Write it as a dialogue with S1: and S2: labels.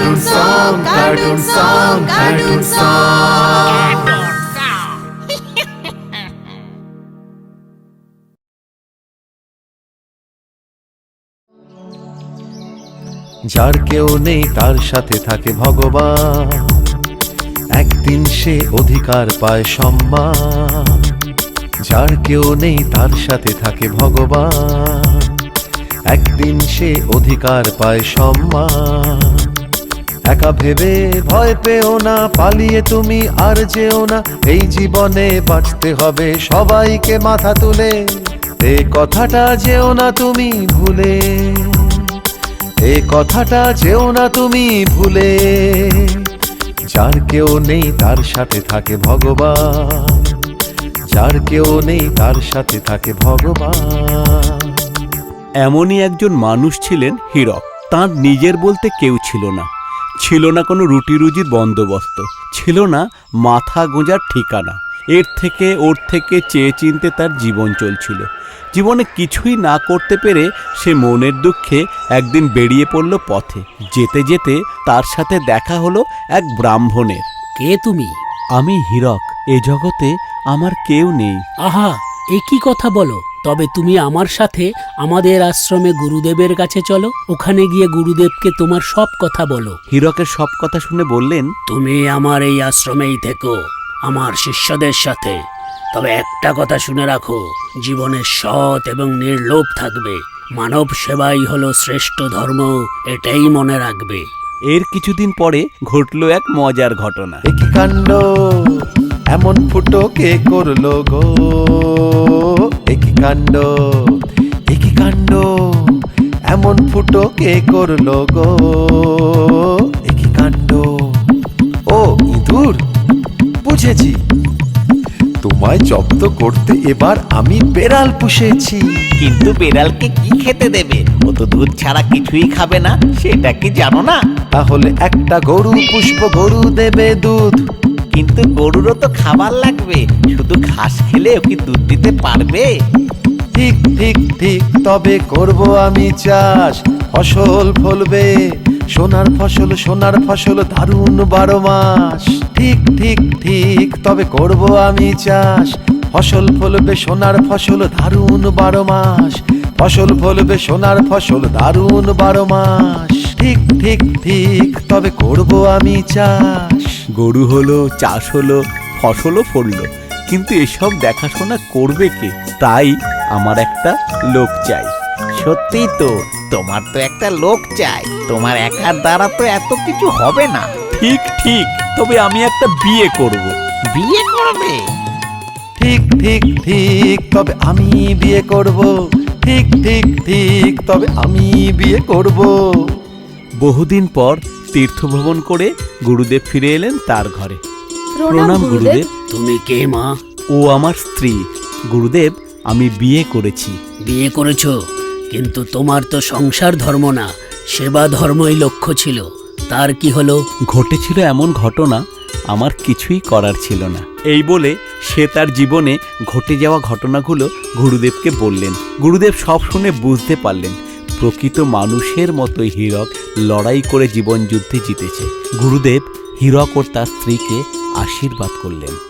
S1: cartoon song, cartoon song, cartoon song.
S2: যার কেউ নেই তার সাথে থাকে ভগবান। একদিন সে অধিকার পায় সম্মান। যার কেউ নেই তার সাথে থাকে ভগবান। একদিন সে অধিকার পায় সম্মান। একা ভেবে ভয় পেও না, পালিয়ে তুমি আর যেও না। এই জীবনে বাঁচতে হবে সবাইকে মাথা তুলে। এ কথাটা যেও না তুমি ভুলে। এ কথাটা যেও না তুমি ভুলে। যার কেউ নেই তার সাথে থাকে ভগবান। যার কেউ নেই তার সাথে থাকে ভগবান।
S3: এমনই একজন মানুষ ছিলেন হীরক। তার নিজের বলতে কেউ ছিল না। ছিল না কোনো রুটি রুজির বন্দোবস্ত ছিল না মাথা গোঁজার ঠিকানা। এর থেকে ওর থেকে চেয়ে চিনতে তার জীবন চলছিল। জীবনে কিছুই না করতে পেরে সে মনের দুঃখে একদিন বেরিয়ে পড়ল পথে। যেতে যেতে তার সাথে দেখা হলো এক ব্রাহ্মণের।
S4: কে তুমি?
S3: আমি হীরক এ জগতে আমার কেউ নেই।
S4: আহা এ কি কথা বলো? তবে তুমি আমার সাথে আমাদের আশ্রমে গুরুদেবের কাছে চলো ওখানে গিয়ে গুরুদেবকে তোমার সব কথা বলো।
S3: হীরকের সব কথা শুনে বললেন
S4: তুমি আমার এই আশ্রমেই থেকো আমার শিষ্যদের সাথে। তবে একটা কথা শুনে রাখো জীবনে সৎ এবং নির্লোভ থাকবে। মানব সেবাই হলো শ্রেষ্ঠ ধর্ম এটাই মনে রাখবে।
S3: এর কিছুদিন পরে ঘটল এক মজার ঘটনা।
S2: একই কাণ্ড? এমন ফুটো কে করল গো? একই কাণ্ড একই কাণ্ড এমন ফুটো কে করল গো? একই কাণ্ড। ও ইঁদুর বুঝেছি। তোমায় জব্দ করতে এবার আমি বেড়াল পুষেছি।
S5: কিন্তু বেড়ালকে কি খেতে দেবে? ও তো দুধ ছাড়া কিছুই খাবে না সেটা কি জানো না?
S2: তাহলে একটা গরু পুষ্প গরু দেবে দুধ।
S5: কিন্তু গরুরও তো খাবার লাগবে। শুধু ঘাস খেলে ও কি দুধ দিতে পারবে?
S2: ঠিক ঠিক ঠিক, তবে করব আমি চাষ। ফসল ফলবে, সোনার ফসল সোনার ফসল দারুণ বারো মাস। ঠিক ঠিক ঠিক, তবে করব আমি চাষ। ফসল ফলবে, সোনার ফসল দারুণ বারো মাস। ফসল ফলবে, সোনার ফসল দারুণ বারো মাস। ঠিক ঠিক ঠিক তবে করব আমি চাষ।
S3: গরু হলো চাষ হলো ফসলও ফললো কিন্তু এসব দেখাশোনা করবে কে? তাই আমার একটা লোক চাই।
S5: সত্যি তো তোমার তো একটা লোক চাই। তোমার একার দ্বারা তো এত কিছু হবে না।
S3: ঠিক ঠিক তবে আমি একটা বিয়ে করব।
S5: বিয়ে করবে?
S2: ঠিক ঠিক ঠিক তবে আমি বিয়ে করব। ঠিক ঠিক ঠিক তবে আমি বিয়ে করব।
S3: বহুদিন পর তীর্থভ্রমণ করে গুরুদেব ফিরে এলেন তার ঘরে। প্রণাম গুরুদেব।
S4: তুমি কে মা?
S3: ও আমার স্ত্রী। গুরুদেব আমি বিয়ে করেছি।
S4: বিয়ে করেছ? কিন্তু তোমার তো সংসার ধর্ম না সেবা ধর্মই লক্ষ্য ছিল। তার কি হলো?
S3: ঘটেছিল এমন ঘটনা আমার কিছুই করার ছিল না। এই বলে সে তার জীবনে ঘটে যাওয়া ঘটনাগুলো গুরুদেবকে বললেন। গুরুদেব সব শুনে বুঝতে পারলেন প্রকৃত মানুষের মতো হীরক লড়াই করে জীবনযুদ্ধে জিতেছে। গুরুদেব হীরক ও তার স্ত্রীকে আশীর্বাদ করলেন।